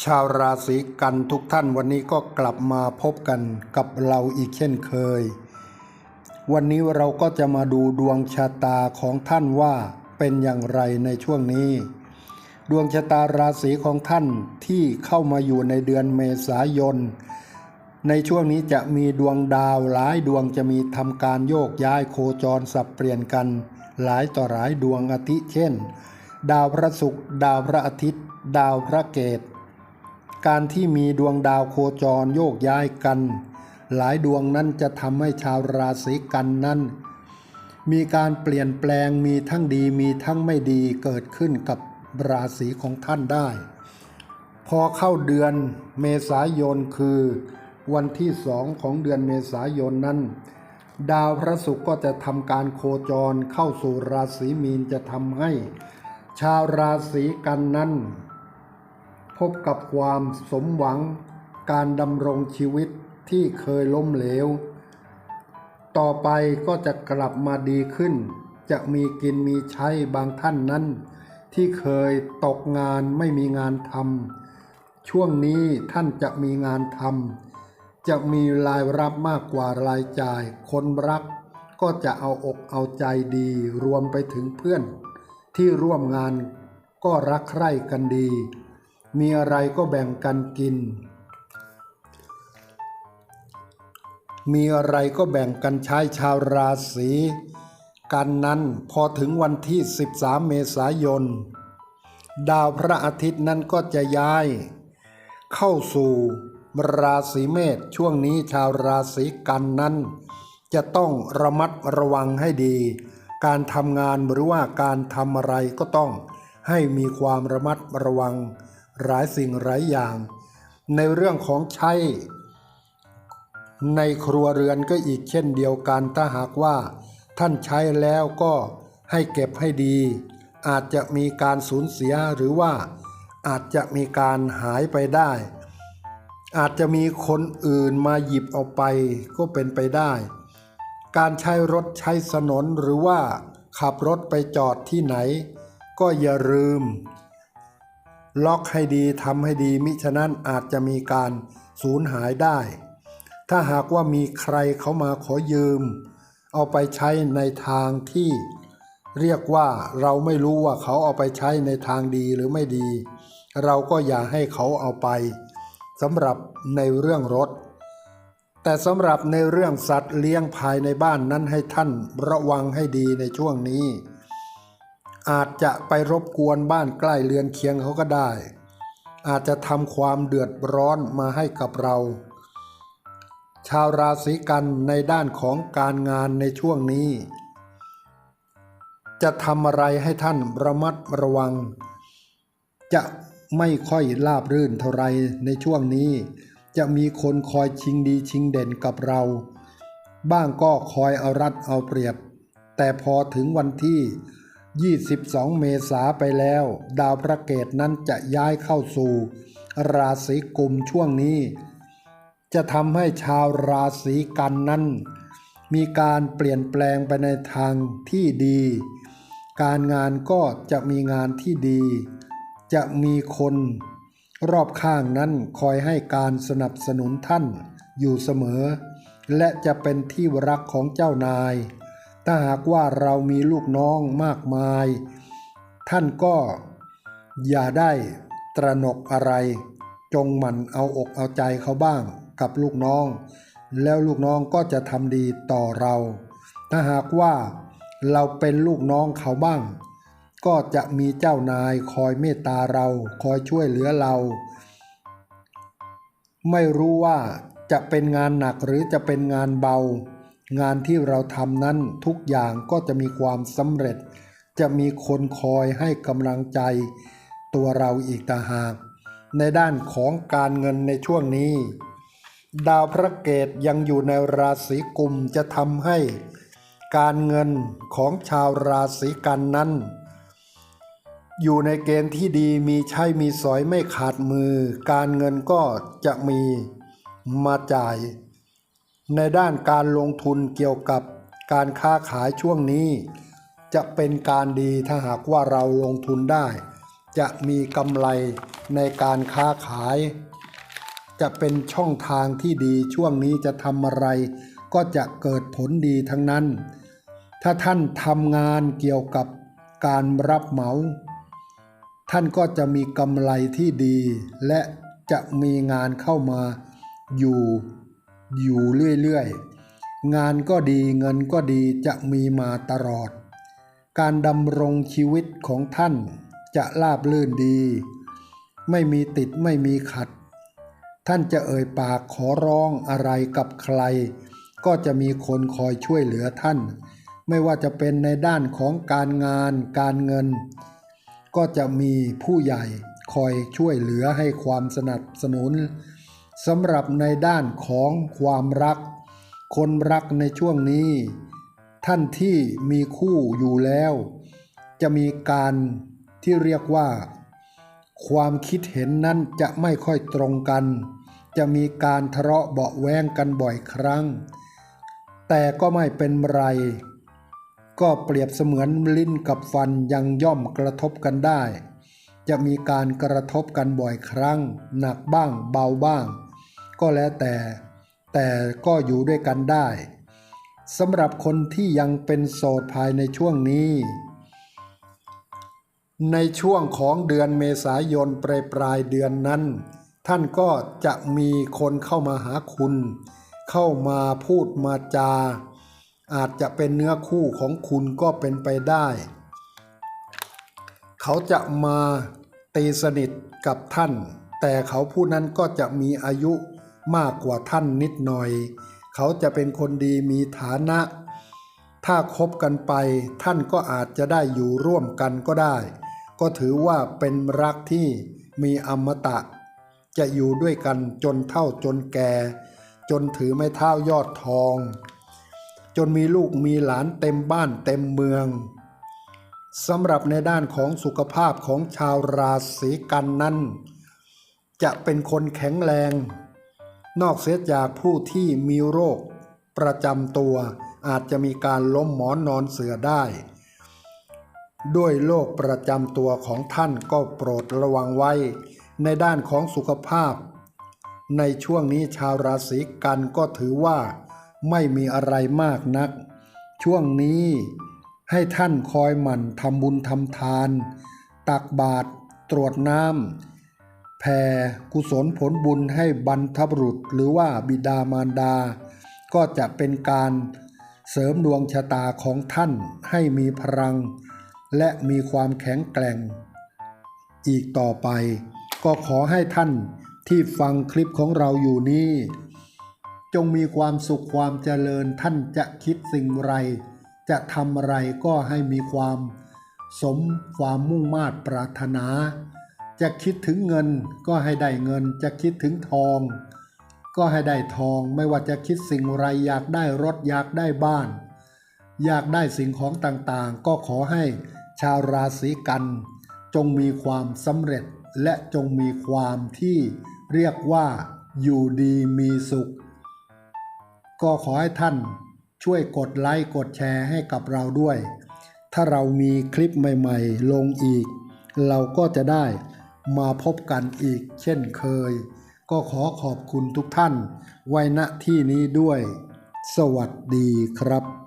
ชาวราศีกันทุกท่านวันนี้ก็กลับมาพบกันกับเราอีกเช่นเคย วันนี้เราก็จะมาดูดวงชะตาของท่านว่าเป็นอย่างไรในช่วงนี้ ดวงชะตาราศีของท่านที่เข้ามาอยู่ในเดือนเมษายน ในช่วงนี้จะมีดวงดาวหลายดวงจะมีทำการโยกย้ายโคจรสับเปลี่ยนกัน หลายต่อหลายดวงอาทิเช่น ดาวพระศุกร์ดาวพระอาทิตย์ ดาวพระเกต การที่มีดวงดาวโคจรโยกย้ายกัน หลายดวงนั้นจะทำให้ชาวราศีกันนั้น มีการเปลี่ยนแปลงมีทั้งดีมีทั้งไม่ดีเกิดขึ้นกับราศีของท่านได้ พอเข้าเดือนเมษายนคือวันที่สองของเดือนเมษายนนั้น ดาวพระศุกร์ก็จะทำการโคจรเข้าสู่ราศีมีนจะทำให้ ชาวราศีกันนั้น บกับความสมหวังการดำรงชีวิตที่เคยล้มเหลว ต่อไปก็จะกลับมาดีขึ้น จะมีกินมีใช้บางท่านนั้น ที่เคยตกงานไม่มีงานทำช่วงนี้ท่านจะมีงานทำจะมีรายรับมากกว่ารายจ่าย คนรัก ก็จะเอาอกเอาใจดีรวมไปถึงเพื่อน ที่ร่วมงานก็รักใคร่กันดี มีอะไรก็แบ่งกันกิน มีอะไรก็แบ่งกันใช้ชาวราศีกันนั้นพอถึงวันที่ 13 เมษายน ดาวพระอาทิตย์นั้นก็จะย้าย เข้าสู่ราศีเมษช่วงนี้ชาวราศีกันนั้น จะต้องระมัดระวังให้ดี การทำงานหรือว่าการทำอะไรก็ต้องให้มีความระมัดระวัง หลายสิ่งหลายอย่าง ในเรื่องของใช้ในครัวเรือนก็อีกเช่นเดียวกันถ้าหากว่าท่านใช้แล้วก็ให้เก็บให้ดี อาจจะมีการสูญเสียหรือว่าอาจจะมีการหายไปได้ อาจจะมีคนอื่นมาหยิบเอาไปก็เป็นไปได้ การใช้รถใช้ถนนหรือว่าขับรถไปจอดที่ไหน ก็อย่าลืม ล็อกให้ดีทำให้ดีมิฉะนั้นอาจจะมีการสูญหายได้ ถ้าหากว่ามีใครเขามาขอยืม เอาไปใช้ในทางที่ เรียกว่าเราไม่รู้ว่าเขาเอาไปใช้ในทางดีหรือไม่ดี เราก็อย่าให้เขาเอาไปสำหรับในเรื่องรถ แต่สำหรับในเรื่องสัตว์เลี้ยงภายในบ้านนั้นให้ท่านระวังให้ดีในช่วงนี้ อาจจะไปรบกวนบ้านใกล้เรือนเคียงเขาก็ได้ อาจจะทำความเดือดร้อนมาให้กับเรา ชาวราศีกันในด้านของการงานในช่วงนี้ จะทำอะไรให้ท่านระมัดระวัง จะไม่ค่อยราบรื่นเท่าไรในช่วงนี้ จะมีคนคอยชิงดีชิงเด่นกับเรา บ้างก็คอยเอารัดเอาเปรียบ แต่พอถึงวันที่ 22 เมษาไปแล้ว ดาวพระเกตนั้นจะย้ายเข้าสู่ ราศีกุมช่วงนี้ จะทำให้ชาวราศีกันนั้น มีการเปลี่ยนแปลงไปในทางที่ดี การงานก็จะมีงานที่ดี จะมีคนรอบข้างนั้นคอยให้การสนับสนุนท่านอยู่เสมอ และจะเป็นที่รักของเจ้านาย ถ้าหากว่าเรามีลูกน้องมากมาย ท่านก็อย่าได้ตระหนกอะไร จงหมั่นเอาอกเอาใจเขาบ้างกับลูกน้อง แล้วลูกน้องก็จะทำดีต่อเรา ถ้าหากว่าเราเป็นลูกน้องเขาบ้าง ก็จะมีเจ้านายคอยเมตตาเราคอยช่วยเหลือเรา ไม่รู้ว่าจะเป็นงานหนักหรือจะเป็นงานเบา งานที่เราทำนั้นทุกอย่างก็จะมีความสำเร็จ จะมีคนคอยให้กำลังใจ ตัวเราอีกต่างหาก ในด้านของการเงินในช่วงนี้ ดาวพระเกตยังอยู่ในราศีกุมจะทำให้ การเงินของชาวราศีกันนั้น อยู่ในเกณฑ์ที่ดีมีใช้มีสอยไม่ขาดมือ การเงินก็จะมีมาจ่าย ในด้านการลงทุนเกี่ยวกับการค้าขายช่วงนี้ จะเป็นการดีถ้าหากว่าเราลงทุนได้ จะมีกำไรในการค้าขาย จะเป็นช่องทางที่ดีช่วงนี้จะทำอะไร ก็จะเกิดผลดีทั้งนั้น ถ้าท่านทำงานเกี่ยวกับการรับเหมา ท่านก็จะมีกำไรที่ดี และจะมีงานเข้ามาอยู่ อยู่เรื่อยๆ งานก็ดีเงินก็ดีจะมีมาตลอด การดำรงชีวิตของท่านจะราบลื่นดี ไม่มีติดไม่มีขัด ท่านจะเอ่ยปากขอร้องอะไรกับใคร ก็จะมีคนคอยช่วยเหลือท่าน ไม่ว่าจะเป็นในด้านของการงานการเงิน ก็จะมีผู้ใหญ่คอยช่วยเหลือให้ความสนับสนุน สำหรับในด้านของความรัก คนรักในช่วงนี้ ท่านที่มีคู่อยู่แล้ว จะมีการที่เรียกว่า ความคิดเห็นนั้นจะไม่ค่อยตรงกัน จะมีการทะเลาะเบาแวงกันบ่อยครั้ง แต่ก็ไม่เป็นไร ก็เปรียบเสมือนลิ้นกับฟันยังย่อมกระทบกันได้จะมีการกระทบกันบ่อยครั้ง หนักบ้างเบาบ้าง ก็แล้วแต่ แต่ก็อยู่ด้วยกันได้สำหรับคนที่ยังเป็นโสดภายในช่วงนี้ ในช่วงของเดือนเมษายนปลายปลายเดือนนั้น ท่านก็จะมีคนเข้ามาหาคุณ เข้ามาพูดมาจา อาจจะเป็นเนื้อคู่ของคุณก็เป็นไปได้ เขาจะมาตีสนิทกับท่าน แต่เขาผู้นั้นก็จะมีอายุ มากกว่าท่านนิดหน่อย เขาจะเป็นคนดีมีฐานะ ถ้าคบกันไปท่านก็อาจจะได้อยู่ร่วมกันก็ได้ ก็ถือว่าเป็นรักที่มีอมตะ จะอยู่ด้วยกันจนเท่าจนแก่ จนถือไม่เท่ายอดทอง จนมีลูกมีหลานเต็มบ้านเต็มเมืองสำหรับในด้านของสุขภาพของชาวราศีกันนั้น จะเป็นคนแข็งแรง นอกเสียจากผู้ที่มีโรค ประจำตัวอาจจะมีการล้มหมอนนอนเสือได้ ด้วยโรคประจำตัวของท่านก็โปรดระวังไว้ ในด้านของสุขภาพ ในช่วงนี้ชาวราศีกันก็ถือว่า ไม่มีอะไรมากนัก ช่วงนี้ให้ท่านคอยหมั่นทำบุญทำทาน ตักบาตรตรวจน้ำ แผ่กุศลผลบุญให้บรรพบุรุษ หรือว่าบิดามารดา ก็จะเป็นการเสริมดวงชะตาของท่านให้มีพลัง และมีความแข็งแกร่ง อีกต่อไป ก็ขอให้ท่านที่ฟังคลิปของเราอยู่นี้ จงมีความสุขความเจริญท่านจะคิดสิ่งไร จะทำอะไรก็ให้มีความ สมความมุ่งมา่ปรารถนา จะคิดถึงเงินก็ให้ได้เงิน จะคิดถึงทอง ก็ให้ได้ทอง ไม่ว่าจะคิดสิ่งไรอยากได้รถอยากได้บ้าน อยากได้สิ่งของต่างๆ ก็ขอให้ชาวราศีกัน จงมีความสำเร็จและจงมีความที่เรียกว่าอยู่ดีมีสุข ก็ขอให้ท่านช่วยกดไลค์กดแชร์ให้กับเราด้วย ถ้าเรามีคลิปใหม่ๆ ลงอีก เราก็จะได้ มาพบกันอีกเช่นเคย ก็ขอขอบคุณทุกท่าน ไว้ณที่นี้ด้วย สวัสดีครับ